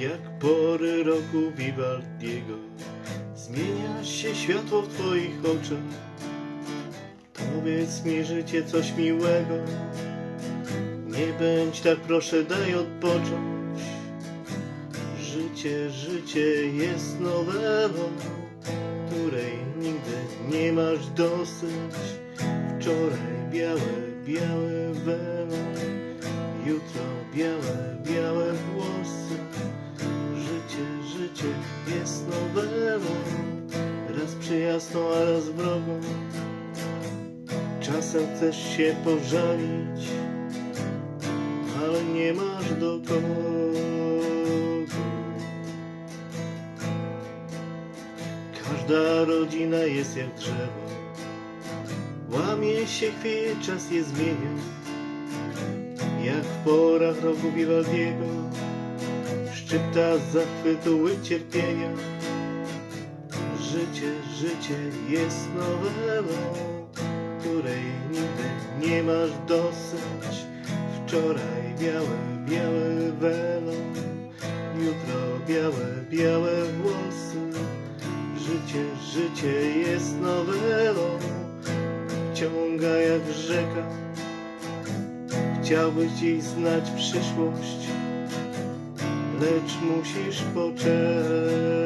Jak pory roku Vivaldiego. Zmienia się światło w twoich oczach. Powiedz mi życie coś miłego. Nie bądź tak proszę daj odpocząć. Życie, życie jest nowelą Której nigdy nie masz dosyć. Wczoraj białe, białe weno Jutro białe, białe Raz przyjasną, a raz wrogą. Czasem chcesz się pożalić Ale nie masz do kogo. Każda rodzina jest jak drzewo. Łamie się chwieje, czas je zmienia. Jak w porach roku Vivaldiego Szczypta zachwytu łyk cierpienia Życie, życie jest nowelą Której nigdy nie masz dosyć. Wczoraj białe, białe welo Jutro białe, białe włosy. Życie, życie jest nowelą Ciąga jak rzeka. Chciałbyś dziś znać przyszłość Lecz musisz poczekać